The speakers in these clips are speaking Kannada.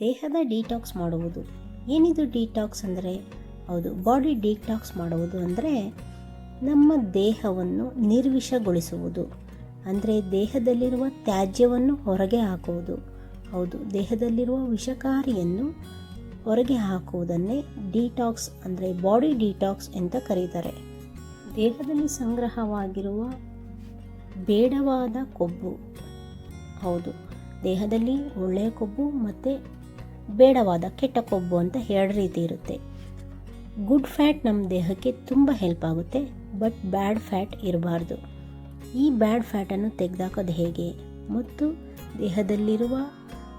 ದೇಹದ ಡಿಟಾಕ್ಸ್ ಮಾಡುವುದು. ಏನಿದು ಡಿಟಾಕ್ಸ್ ಅಂದರೆ? ಹೌದು, ಬಾಡಿ ಡಿಟಾಕ್ಸ್ ಮಾಡುವುದು ಅಂದರೆ ನಮ್ಮ ದೇಹವನ್ನು ನಿರ್ವಿಷಗೊಳಿಸುವುದು. ಅಂದರೆ ದೇಹದಲ್ಲಿರುವ ತ್ಯಾಜ್ಯವನ್ನು ಹೊರಗೆ ಹಾಕುವುದು. ಹೌದು, ದೇಹದಲ್ಲಿರುವ ವಿಷಕಾರಿಯನ್ನು ಹೊರಗೆ ಹಾಕುವುದನ್ನೇ ಡಿಟಾಕ್ಸ್ ಅಂದರೆ ಬಾಡಿ ಡಿಟಾಕ್ಸ್ ಅಂತ ಕರೀತಾರೆ. ದೇಹದಲ್ಲಿ ಸಂಗ್ರಹವಾಗಿರುವ ಬೇಡವಾದ ಕೊಬ್ಬು. ಹೌದು, ದೇಹದಲ್ಲಿ ಒಳ್ಳೆಯ ಕೊಬ್ಬು ಮತ್ತು ಬೇಡವಾದ ಕೆಟ್ಟ ಕೊಬ್ಬು ಅಂತ ಎರಡು ರೀತಿ ಇರುತ್ತೆ. ಗುಡ್ ಫ್ಯಾಟ್ ನಮ್ಮ ದೇಹಕ್ಕೆ ತುಂಬ ಹೆಲ್ಪ್ ಆಗುತ್ತೆ ಬಟ್ ಬ್ಯಾಡ್ ಫ್ಯಾಟ್ ಇರಬಾರ್ದು. ಈ ಬ್ಯಾಡ್ ಫ್ಯಾಟನ್ನು ತೆಗೆದಾಕೋದು ಹೇಗೆ? ಮತ್ತು ದೇಹದಲ್ಲಿರುವ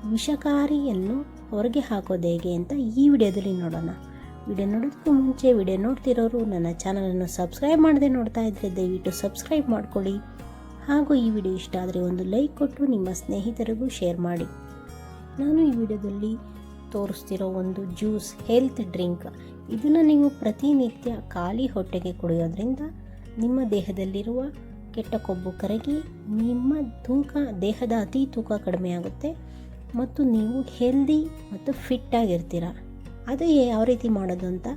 ವಿಷಕಾರಿಯನ್ನು ಹೊರಗೆ ಹಾಕೋದು ಹೇಗೆ ಅಂತ ಈ ವಿಡಿಯೋದಲ್ಲಿ ನೋಡೋಣ. ವಿಡಿಯೋ ನೋಡೋದಕ್ಕೂ ಮುಂಚೆ ವಿಡಿಯೋ ನೋಡ್ತಿರೋರು ನನ್ನ ಚಾನಲನ್ನು ಸಬ್ಸ್ಕ್ರೈಬ್ ಮಾಡದೆ ನೋಡ್ತಾ ಇದ್ದರೆ ದಯವಿಟ್ಟು ಸಬ್ಸ್ಕ್ರೈಬ್ ಮಾಡ್ಕೊಳ್ಳಿ. ಹಾಗೂ ಈ ವಿಡಿಯೋ ಇಷ್ಟ ಆದರೆ ಒಂದು ಲೈಕ್ ಕೊಟ್ಟು ನಿಮ್ಮ ಸ್ನೇಹಿತರಿಗೂ ಶೇರ್ ಮಾಡಿ. ನಾನು ಈ ವಿಡಿಯೋದಲ್ಲಿ ತೋರಿಸ್ತಿರೋ ಒಂದು ಜ್ಯೂಸ್ ಹೆಲ್ತ್ ಡ್ರಿಂಕ್. ಇದನ್ನು ನೀವು ಪ್ರತಿನಿತ್ಯ ಖಾಲಿ ಹೊಟ್ಟೆಗೆ ಕುಡಿಯೋದ್ರಿಂದ ನಿಮ್ಮ ದೇಹದಲ್ಲಿರುವ ಕೆಟ್ಟ ಕೊಬ್ಬು ಕರಗಿ ನಿಮ್ಮ ತೂಕ, ದೇಹದ ಅತಿ ತೂಕ ಕಡಿಮೆ ಆಗುತ್ತೆ ಮತ್ತು ನೀವು ಹೆಲ್ದಿ ಮತ್ತು ಫಿಟ್ಟಾಗಿರ್ತೀರ ಅದು ಯಾವ ರೀತಿ ಮಾಡೋದು ಅಂತ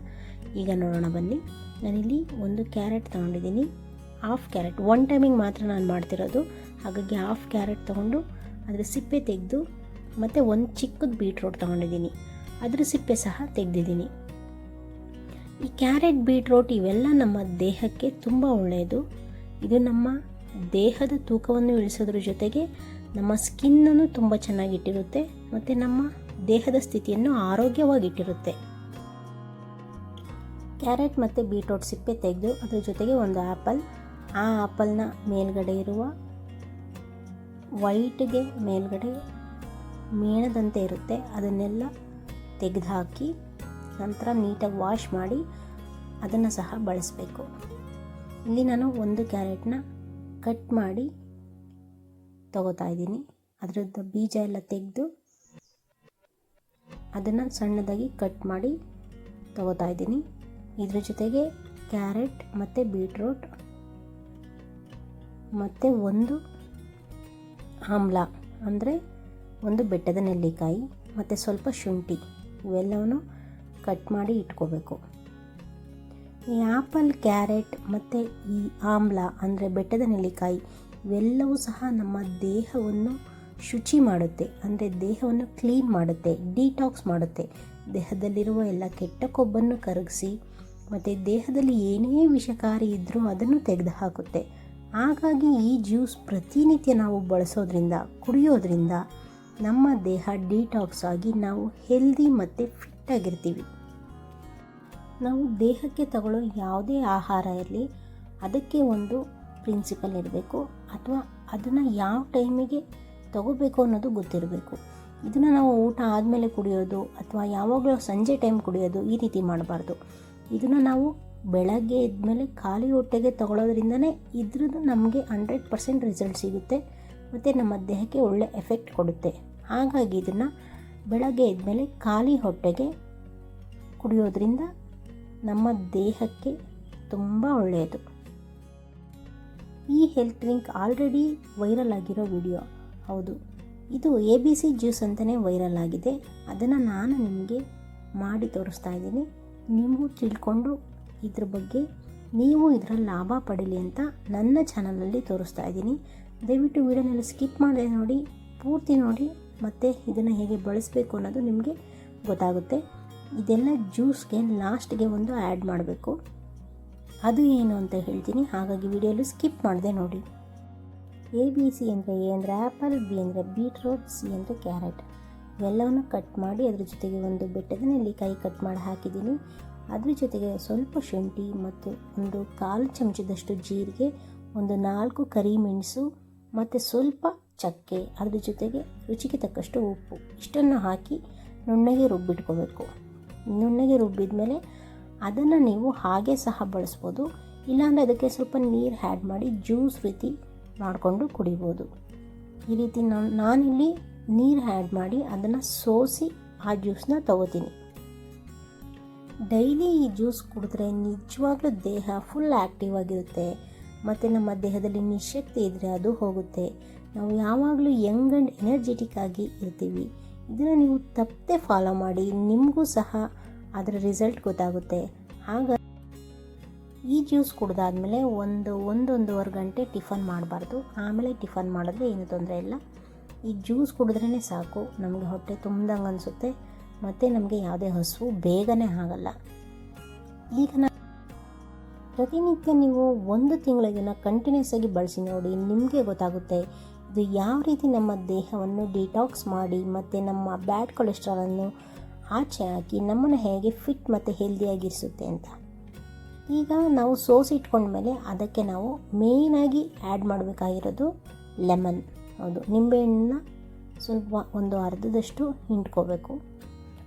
ಈಗ ನೋಡೋಣ ಬನ್ನಿ. ನಾನಿಲ್ಲಿ ಒಂದು ಕ್ಯಾರೆಟ್ ತೊಗೊಂಡಿದ್ದೀನಿ. Half carrot. ಒನ್ ಟೈಮಿಂಗ್ ಮಾತ್ರ ನಾನು ಮಾಡ್ತಿರೋದು. ಹಾಗಾಗಿ ಹಾಫ್ ಕ್ಯಾರೆಟ್ ತೊಗೊಂಡು ಅದರ ಸಿಪ್ಪೆ ತೆಗೆದು ಮತ್ತು ಒಂದು ಚಿಕ್ಕದು ಬೀಟ್ರೋಟ್ ತೊಗೊಂಡಿದ್ದೀನಿ. ಅದ್ರ ಸಿಪ್ಪೆ ಸಹ ತೆಗೆದಿದ್ದೀನಿ. ಈ ಕ್ಯಾರೆಟ್ ಬೀಟ್ರೋಟ್ ಇವೆಲ್ಲ ನಮ್ಮ ದೇಹಕ್ಕೆ ತುಂಬ ಒಳ್ಳೆಯದು. ಇದು ನಮ್ಮ ದೇಹದ ತೂಕವನ್ನು ಇಳಿಸೋದ್ರ ಜೊತೆಗೆ ನಮ್ಮ ಸ್ಕಿನ್ನನ್ನು ತುಂಬ ಚೆನ್ನಾಗಿಟ್ಟಿರುತ್ತೆ ಮತ್ತು ನಮ್ಮ ದೇಹದ ಸ್ಥಿತಿಯನ್ನು ಆರೋಗ್ಯವಾಗಿಟ್ಟಿರುತ್ತೆ. ಕ್ಯಾರೆಟ್ ಮತ್ತು ಬೀಟ್ರೋಟ್ ಸಿಪ್ಪೆ ತೆಗೆದು ಅದ್ರ ಜೊತೆಗೆ ಒಂದು ಆ್ಯಪಲ್ ಆ ಆ್ಯಪಲ್ನ ಮೇಲ್ಗಡೆ ಇರುವ ವೈಟ್ಗೆ ಮೇಲ್ಗಡೆ ಮೇಣದಂತೆ ಇರುತ್ತೆ. ಅದನ್ನೆಲ್ಲ ತೆಗೆದುಹಾಕಿ ನಂತರ ನೀಟಾಗಿ ವಾಶ್ ಮಾಡಿ ಅದನ್ನು ಸಹ ಬಳಸಬೇಕು. ಇಲ್ಲಿ ನಾನು ಒಂದು ಕ್ಯಾರೆಟ್ನ ಕಟ್ ಮಾಡಿ ತಗೋತಾ ಇದ್ದೀನಿ. ಅದರದ್ದು ಬೀಜ ಎಲ್ಲ ತೆಗೆದು ಅದನ್ನು ಸಣ್ಣದಾಗಿ ಕಟ್ ಮಾಡಿ ತಗೋತಾ ಇದ್ದೀನಿ. ಇದ್ರ ಜೊತೆಗೆ ಕ್ಯಾರೆಟ್ ಮತ್ತು ಬೀಟ್ರೂಟ್ ಮತ್ತು ಒಂದು ಆಮ್ಲ. ಅಂದರೆ ಒಂದು ಬೆಟ್ಟದ ನೆಲ್ಲಿಕಾಯಿ ಮತ್ತು ಸ್ವಲ್ಪ ಶುಂಠಿ ಇವೆಲ್ಲವನ್ನು ಕಟ್ ಮಾಡಿ ಇಟ್ಕೋಬೇಕು. ಈ ಆ್ಯಪಲ್ ಕ್ಯಾರೆಟ್ ಮತ್ತು ಈ ಆಮ್ಲ ಅಂದರೆ ಬೆಟ್ಟದ ನೆಲ್ಲಿಕಾಯಿ ಇವೆಲ್ಲವೂ ಸಹ ನಮ್ಮ ದೇಹವನ್ನು ಶುಚಿ ಮಾಡುತ್ತೆ. ಅಂದರೆ ದೇಹವನ್ನು ಕ್ಲೀನ್ ಮಾಡುತ್ತೆ, ಡಿಟಾಕ್ಸ್ ಮಾಡುತ್ತೆ. ದೇಹದಲ್ಲಿರುವ ಎಲ್ಲ ಕೆಟ್ಟ ಕೊಬ್ಬನ್ನು ಕರಗಿಸಿ ಮತ್ತು ದೇಹದಲ್ಲಿ ಏನೇ ವಿಷಕಾರಿ ಇದ್ದರೂ ಅದನ್ನು ತೆಗೆದುಹಾಕುತ್ತೆ. ಹಾಗಾಗಿ ಈ ಜ್ಯೂಸ್ ಪ್ರತಿನಿತ್ಯ ನಾವು ಬಳಸೋದ್ರಿಂದ, ಕುಡಿಯೋದ್ರಿಂದ ನಮ್ಮ ದೇಹ ಡಿಟಾಕ್ಸ್ ಆಗಿ ನಾವು ಹೆಲ್ದಿ ಮತ್ತು ಫಿಟ್ಟಾಗಿರ್ತೀವಿ ನಾವು ದೇಹಕ್ಕೆ ತಗೊಳ್ಳೋ ಯಾವುದೇ ಆಹಾರ ಇರಲಿ, ಅದಕ್ಕೆ ಒಂದು ಪ್ರಿನ್ಸಿಪಲ್ ಇರಬೇಕು ಅಥವಾ ಅದನ್ನು ಯಾವ ಟೈಮಿಗೆ ತಗೋಬೇಕು ಅನ್ನೋದು ಗೊತ್ತಿರಬೇಕು. ಇದನ್ನು ನಾವು ಊಟ ಆದಮೇಲೆ ಕುಡಿಯೋದು ಅಥವಾ ಯಾವಾಗಲೂ ಸಂಜೆ ಟೈಮ್ ಕುಡಿಯೋದು ಈ ರೀತಿ ಮಾಡಬಾರ್ದು. ಇದನ್ನು ನಾವು ಬೆಳಗ್ಗೆ ಎದ್ಮೇಲೆ ಖಾಲಿ ಹೊಟ್ಟೆಗೆ ತಗೊಳ್ಳೋದ್ರಿಂದನೇ ಇದ್ರದ್ದು ನಮಗೆ ಹಂಡ್ರೆಡ್ ಪರ್ಸೆಂಟ್ ರಿಸಲ್ಟ್ ಸಿಗುತ್ತೆ, ಮತ್ತು ನಮ್ಮ ದೇಹಕ್ಕೆ ಒಳ್ಳೆ ಎಫೆಕ್ಟ್ ಕೊಡುತ್ತೆ. ಹಾಗಾಗಿ ಇದನ್ನು ಬೆಳಗ್ಗೆ ಎದ್ಮೇಲೆ ಖಾಲಿ ಹೊಟ್ಟೆಗೆ ಕುಡಿಯೋದ್ರಿಂದ ನಮ್ಮ ದೇಹಕ್ಕೆ ತುಂಬ ಒಳ್ಳೆಯದು. ಈ ಹೆಲ್ತ್ ಡ್ರಿಂಕ್ ಆಲ್ರೆಡಿ ವೈರಲ್ ಆಗಿರೋ ವಿಡಿಯೋ ಹೌದು. ಇದು ಎ ಬಿ ಸಿ ಜ್ಯೂಸ್ ಅಂತಲೇ ವೈರಲ್ ಆಗಿದೆ. ಅದನ್ನು ನಾನು ನಿಮಗೆ ಮಾಡಿ ತೋರಿಸ್ತಾ ಇದ್ದೀನಿ. ನೀವು ತಿಳ್ಕೊಂಡು ಇದ್ರ ಬಗ್ಗೆ ನೀವು ಇದರ ಲಾಭ ಪಡೀಲಿ ಅಂತ ನನ್ನ ಚಾನಲಲ್ಲಿ ತೋರಿಸ್ತಾ ಇದ್ದೀನಿ. ದಯವಿಟ್ಟು ವಿಡಿಯೋನಲ್ಲಿ ಸ್ಕಿಪ್ ಮಾಡದೆ ನೋಡಿ, ಪೂರ್ತಿ ನೋಡಿ. ಮತ್ತು ಇದನ್ನು ಹೇಗೆ ಬಳಸಬೇಕು ಅನ್ನೋದು ನಿಮಗೆ ಗೊತ್ತಾಗುತ್ತೆ. ಇದೆಲ್ಲ ಜ್ಯೂಸ್ಗೆ ಲಾಸ್ಟ್ಗೆ ಒಂದು ಆ್ಯಡ್ ಮಾಡಬೇಕು. ಅದು ಏನು ಅಂತ ಹೇಳ್ತೀನಿ. ಹಾಗಾಗಿ ವಿಡಿಯೋಲು ಸ್ಕಿಪ್ ಮಾಡಿದೆ ನೋಡಿ. ಎ ಬಿ ಸಿ ಅಂದರೆ ಎ ಅಂದರೆ ಆ್ಯಪಲ್ ಬಿ ಅಂದರೆ ಬೀಟ್ರೋಟ್, ಸಿ ಅಂದರೆ ಕ್ಯಾರೆಟ್. ಇವೆಲ್ಲವನ್ನು ಕಟ್ ಮಾಡಿ ಅದ್ರ ಜೊತೆಗೆ ಒಂದು ಬೆಟ್ಟದ ನೆಲ್ಲಿಕಾಯಿ ಕಟ್ ಮಾಡಿ ಹಾಕಿದ್ದೀನಿ. ಅದ್ರ ಜೊತೆಗೆ ಸ್ವಲ್ಪ ಶುಂಠಿ ಮತ್ತು ಒಂದು ಕಾಲು ಚಮಚದಷ್ಟು ಜೀರಿಗೆ, ಒಂದು ನಾಲ್ಕು ಕರಿಮೆಣಸು ಮತ್ತು ಸ್ವಲ್ಪ ಚಕ್ಕೆ, ಅದ್ರ ಜೊತೆಗೆ ರುಚಿಗೆ ತಕ್ಕಷ್ಟು ಉಪ್ಪು. ಇಷ್ಟನ್ನು ಹಾಕಿ ನುಣ್ಣಗೆ ರುಬ್ಬಿಟ್ಕೋಬೇಕು. ನುಣ್ಣಗೆ ರುಬ್ಬಿದ ಮೇಲೆ ಅದನ್ನು ನೀವು ಹಾಗೆ ಸಹ ಬಳಸ್ಬೋದು. ಇಲ್ಲಾಂದರೆ ಅದಕ್ಕೆ ಸ್ವಲ್ಪ ನೀರು ಹ್ಯಾಡ್ ಮಾಡಿ ಜ್ಯೂಸ್ ರೀತಿ ಮಾಡಿಕೊಂಡು ಕುಡಿಬೋದು. ಈ ರೀತಿ ನಾನು ನಾನಿಲ್ಲಿ ನೀರು ಹ್ಯಾಡ್ ಮಾಡಿ ಅದನ್ನು ಸೋಸಿ ಆ ಜ್ಯೂಸನ್ನ ತಗೋತೀನಿ. ಡೈಲಿ ಈ ಜ್ಯೂಸ್ ಕುಡಿದ್ರೆ ನಿಜವಾಗ್ಲೂ ದೇಹ ಫುಲ್ ಆ್ಯಕ್ಟಿವ್ ಆಗಿರುತ್ತೆ. ಮತ್ತು ನಮ್ಮ ದೇಹದಲ್ಲಿ ನಿಶಕ್ತಿ ಇದ್ದರೆ ಅದು ಹೋಗುತ್ತೆ. ನಾವು ಯಾವಾಗಲೂ ಯಂಗ್ ಆ್ಯಂಡ್ ಎನರ್ಜೆಟಿಕ್ ಆಗಿ ಇರ್ತೀವಿ. ಇದನ್ನು ನೀವು ತಪ್ಪದೆ ಫಾಲೋ ಮಾಡಿ, ನಿಮಗೂ ಸಹ ಅದರ ರಿಸಲ್ಟ್ ಗೊತ್ತಾಗುತ್ತೆ. ಆಗ ಈ ಜ್ಯೂಸ್ ಕುಡ್ದಾದ್ಮೇಲೆ ಒಂದು, ಒಂದೊಂದೂವರೆ ಗಂಟೆ ಟಿಫನ್ ಮಾಡಬಾರ್ದು. ಆಮೇಲೆ ಟಿಫನ್ ಮಾಡಿದ್ರೆ ಏನು ತೊಂದರೆ ಇಲ್ಲ. ಈ ಜ್ಯೂಸ್ ಕುಡಿದ್ರೇ ಸಾಕು. ನಮಗೆ ಹೊಟ್ಟೆ ತುಂಬ್ದಂಗೆ ಅನಿಸುತ್ತೆ. ಮತ್ತು ನಮಗೆ ಯಾವುದೇ ಹಸುವು ಬೇಗನೆ ಆಗಲ್ಲ. ಈಗ ಪ್ರತಿನಿತ್ಯ ನೀವು ಒಂದು ತಿಂಗಳಿಗೆ ಕಂಟಿನ್ಯೂಸ್ ಆಗಿ ಬಳಸಿ ನೋಡಿ ನಿಮಗೆ ಗೊತ್ತಾಗುತ್ತೆ. ಇದು ಯಾವ ರೀತಿ ನಮ್ಮ ದೇಹವನ್ನು ಡಿಟಾಕ್ಸ್ ಮಾಡಿ ಮತ್ತು ನಮ್ಮ ಬ್ಯಾಡ್ ಕೊಲೆಸ್ಟ್ರಾಲನ್ನು ಆಚೆ ಹಾಕಿ ನಮ್ಮನ್ನು ಹೇಗೆ ಫಿಟ್ ಮತ್ತು ಹೆಲ್ದಿಯಾಗಿರಿಸುತ್ತೆ ಅಂತ. ಈಗ ನಾವು ಸೋಸ್ ಇಟ್ಕೊಂಡ್ಮೇಲೆ ಅದಕ್ಕೆ ನಾವು ಮೇಯ್ನಾಗಿ ಆ್ಯಡ್ ಮಾಡಬೇಕಾಗಿರೋದು ಲೆಮನ್ ಹೌದು ನಿಂಬೆಹಣ್ಣನ್ನ ಸ್ವಲ್ಪ ಒಂದು ಅರ್ಧದಷ್ಟು ಹಿಂಡ್ಕೋಬೇಕು.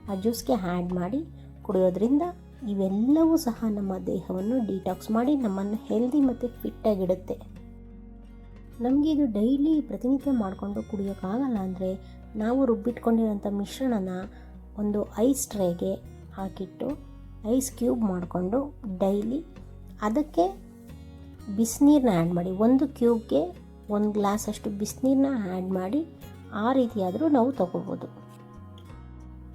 ಆ ಜ್ಯೂಸ್ಗೆ ಆ್ಯಡ್ ಮಾಡಿ ಕುಡಿಯೋದ್ರಿಂದ ಇವೆಲ್ಲವೂ ಸಹ ನಮ್ಮ ದೇಹವನ್ನು ಡಿಟಾಕ್ಸ್ ಮಾಡಿ ನಮ್ಮನ್ನು ಹೆಲ್ದಿ ಮತ್ತು ಫಿಟ್ಟಾಗಿಡುತ್ತೆ ನಮಗೆ ಇದು ಡೈಲಿ ಪ್ರತಿನಿತ್ಯ ಮಾಡಿಕೊಂಡು ಕುಡಿಯೋಕ್ಕಾಗಲ್ಲ ಅಂದರೆ ನಾವು ರುಬ್ಬಿಟ್ಕೊಂಡಿರೋಂಥ ಮಿಶ್ರಣನ ಒಂದು ಐಸ್ ಟ್ರೇಗೆ ಹಾಕಿಟ್ಟು ಐಸ್ ಕ್ಯೂಬ್ ಮಾಡಿಕೊಂಡು ಡೈಲಿ ಅದಕ್ಕೆ ಬಿಸಿನೀರನ್ನ ಆ್ಯಡ್ ಮಾಡಿ. ಒಂದು ಕ್ಯೂಬ್ಗೆ ಒಂದು ಗ್ಲಾಸ್ ಅಷ್ಟು ಬಿಸಿನೀರನ್ನ ಆ್ಯಡ್ ಮಾಡಿ ಆ ರೀತಿಯಾದರೂ ನಾವು ತಗೋಬೋದು.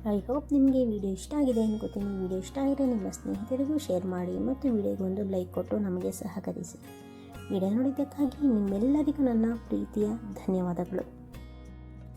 ಐ ಹೋಪ್ ನಿಮಗೆ ವಿಡಿಯೋ ಇಷ್ಟ ಆಗಿದೆ ಅನ್ಕೋತೀನಿ. ವಿಡಿಯೋ ಇಷ್ಟ ಆಗಿದೆ ನಿಮ್ಮ ಸ್ನೇಹಿತರಿಗೂ ಶೇರ್ ಮಾಡಿ ಮತ್ತು ವಿಡಿಯೋಗೊಂದು ಲೈಕ್ ಕೊಟ್ಟು ನಮಗೆ ಸಹಕರಿಸಿ. ವಿಡಿಯೋ ನೋಡಿದ್ದಕ್ಕಾಗಿ ನಿಮ್ಮೆಲ್ಲರಿಗೂ ನನ್ನ ಪ್ರೀತಿಯ ಧನ್ಯವಾದಗಳು.